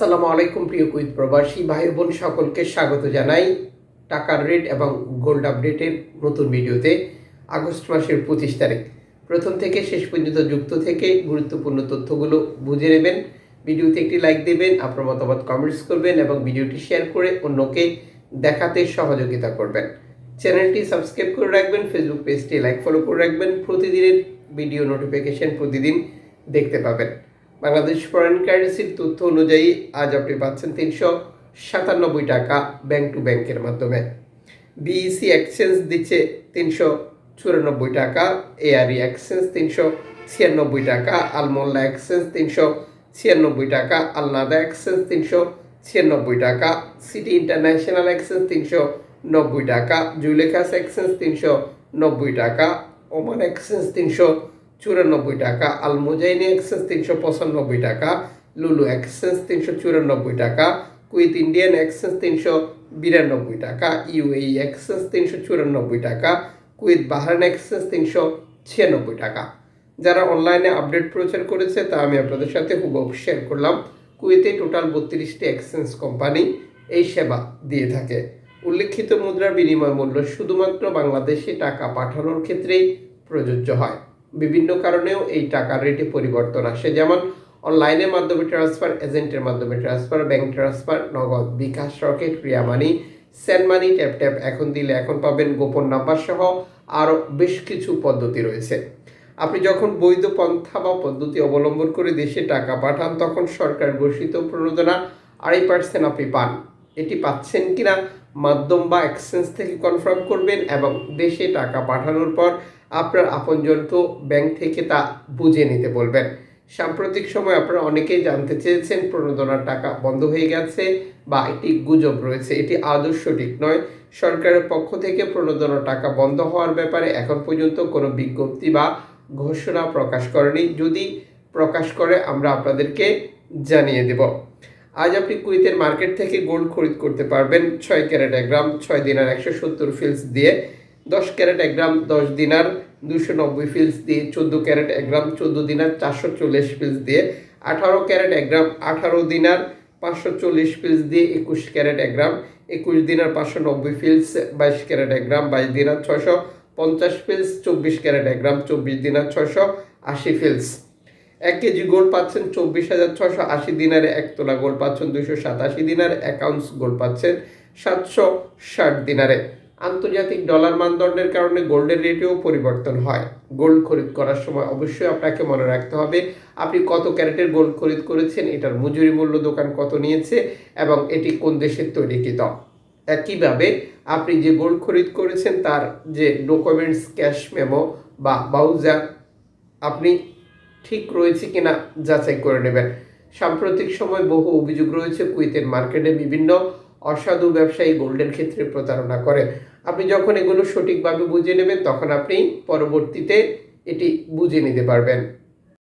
আসসালামু আলাইকুম প্রিয় কুইত প্রবাসী ভাই বোন সকলকে স্বাগত জানাই টাকার রেট এবং গোল্ড আপডেটের নতুন ভিডিওতে আগস্ট মাসের পঁচিশ তারিখ। প্রথম থেকে শেষ পর্যন্ত যুক্ত থেকে গুরুত্বপূর্ণ তথ্যগুলো বুঝে নেবেন। ভিডিওতে একটি লাইক দেবেন, আপনার মতামত কমেন্টস করবেন এবং ভিডিওটি শেয়ার করে অন্যকে দেখাতে সহযোগিতা করবেন। চ্যানেলটি সাবস্ক্রাইব করে রাখবেন ফেসবুক পেজটি লাইক ফলো করে রাখবেন। প্রতিদিনের ভিডিও নোটিফিকেশন প্রতিদিন দেখতে পাবেন। বাংলাদেশ ফরেন কারেন্সির তথ্য অনুযায়ী আজ আপনি পাচ্ছেন তিনশো সাতানব্বই টাকা ব্যাংক টু ব্যাংকের মাধ্যমে। বিইসি এক্সচেঞ্জ দিচ্ছে তিনশো চুরানব্বই টাকা এআরই এক্সচেঞ্জ তিনশো ছিয়ানব্বই টাকা আলমোল্লা এক্সচেঞ্জ তিনশো ছিয়ানব্বই টাকা আলনাদা এক্সচেঞ্জ তিনশো ছিয়ানব্বই টাকা সিটি ইন্টারন্যাশনাল এক্সচেঞ্জ তিনশো নব্বই টাকা জুলেখাস এক্সচেঞ্জ তিনশো নব্বই টাকা ওমান এক্সচেঞ্জ তিনশো চুরানব্বই টাকা, আলমোজাইনি এক্সচেঞ্জ তিনশো পঁচানব্বই টাকা, লুলু এক্সচেঞ্জ তিনশো চুরানব্বই টাকা কুইথ ইন্ডিয়ান এক্সচেঞ্জ তিনশো বিরানব্বই টাকা, ইউএই এক্সচেঞ্জ তিনশো চুরানব্বই টাকা কুইথ বাহারান এক্সচেঞ্জ তিনশো ছিয়ানব্বই টাকা। যারা অনলাইনে আপডেট প্রচার করেছে, তা আমি আপনাদের সাথে হুবহু শেয়ার করলাম। কুয়েতে টোটাল বত্রিশটি এক্সচেঞ্জ কোম্পানি এই সেবা দিয়ে থাকে। উল্লেখিত মুদ্রার বিনিময় মূল্য শুধুমাত্র বাংলাদেশে টাকা পাঠানোর ক্ষেত্রেই প্রযোজ্য হয়। বিভিন্ন কারণেও এই টাকার রেটে পরিবর্তন আসে। যেমন অনলাইনের মাধ্যমে ট্রান্সফার এজেন্টের মাধ্যমে ট্রান্সফার ব্যাংক ট্রান্সফার নগদ বিকাশ রকেট ক্রিয়া money send money tap tap এখন দিলে এখন পাবেন গোপন নাম্বার সহ আরও বেশ কিছু পদ্ধতি রয়েছে। আপনি যখন বৈধ পন্থা বা পদ্ধতি অবলম্বন করে দেশে টাকা পাঠান, তখন সরকার ঘোষিত প্রণোদনা আড়াই পার্সেন্ট আপনি পান। এটি পাচ্ছেন কিনা, মাধ্যম বা এক্সচেঞ্জ থেকে কনফার্ম করবেন এবং দেশে টাকা পাঠানোর পর আপনার আপনজনকে ব্যাংক থেকে তা বুঝে নিতে বলবেন। সাম্প্রতিক সময় আপনারা অনেকেই জানতে চেয়েছেন প্রণোদনার টাকা বন্ধ হয়ে গেছে বা একটি গুজব রয়েছে। এটি আদৌ সঠিক নয়। সরকারের পক্ষ থেকে প্রণোদনার টাকা বন্ধ হওয়ার ব্যাপারে এখন পর্যন্ত কোনো বিজ্ঞপ্তি বা ঘোষণা প্রকাশ করেনি। যদি প্রকাশ করে, আমরা আপনাদেরকে জানিয়ে দেব। আজ আপনি কুইতের মার্কেট থেকে গোল্ড খরিদ করতে পারবেন। ছয় ক্যারেট এক গ্রাম, ছয় দিনার একশো সত্তর ফিলস দিয়ে দশ ক্যারেট এক গ্রাম, দশ দিনার দুশো নব্বই ফিলস দিয়ে চোদ্দ ক্যারেট এক গ্রাম, চোদ্দ দিনার চারশো চল্লিশ ফিলস দিয়ে আঠারো ক্যারেট এক গ্রাম, আঠারো দিনার পাঁচশো চল্লিশ ফিলস দিয়ে একুশ ক্যারেট এক গ্রাম, একুশ দিনার পাঁচশো নব্বই ফিলস বাইশ ক্যারেট এক গ্রাম, বাইশ দিনার ছয়শো পঞ্চাশ ফিলস চব্বিশ ক্যারেট এক গ্রাম, চব্বিশ দিনার ছয়শো আশি ফিলস এক কেজি গোল্ড পাচ্ছেন চব্বিশ হাজার ছশো আশি দিনারে এক তোলা গোল্ড পাচ্ছেন দুইশো সাতাশি দিনার অ্যাকাউন্টস গোল্ড পাচ্ছেন সাতশো ষাট দিনারে। আন্তর্জাতিক ডলার মানদণ্ডের কারণে গোল্ডের রেটেও পরিবর্তন হয়। গোল্ড খরিদ করার সময় অবশ্যই আপনাকে মনে রাখতে হবে, আপনি কত ক্যারেটের গোল্ড খরিদ করেছেন, এটার মজুরি মূল্য দোকান কত নিয়েছে এবং এটি কোন দেশের তৈরিকৃত। একইভাবে আপনি যে গোল্ড খরিদ করেছেন তার যে ডকুমেন্টস, ক্যাশ মেমো বা বাউজার, আপনি ঠিক রয়েছে কিনা যাচাই করে নেবেন। সাম্প্রতিক সময় বহু অভিযোগ রয়েছে কুইতের মার্কেটে বিভিন্ন অসাধু ব্যবসায়ী গোল্ডের ক্ষেত্রে প্রতারণা করে। আপনি যখন এগুলো সঠিকভাবে বুঝে নেবেন, তখন আপনি পরবর্তীতে এটি বুঝে নিতে পারবেন।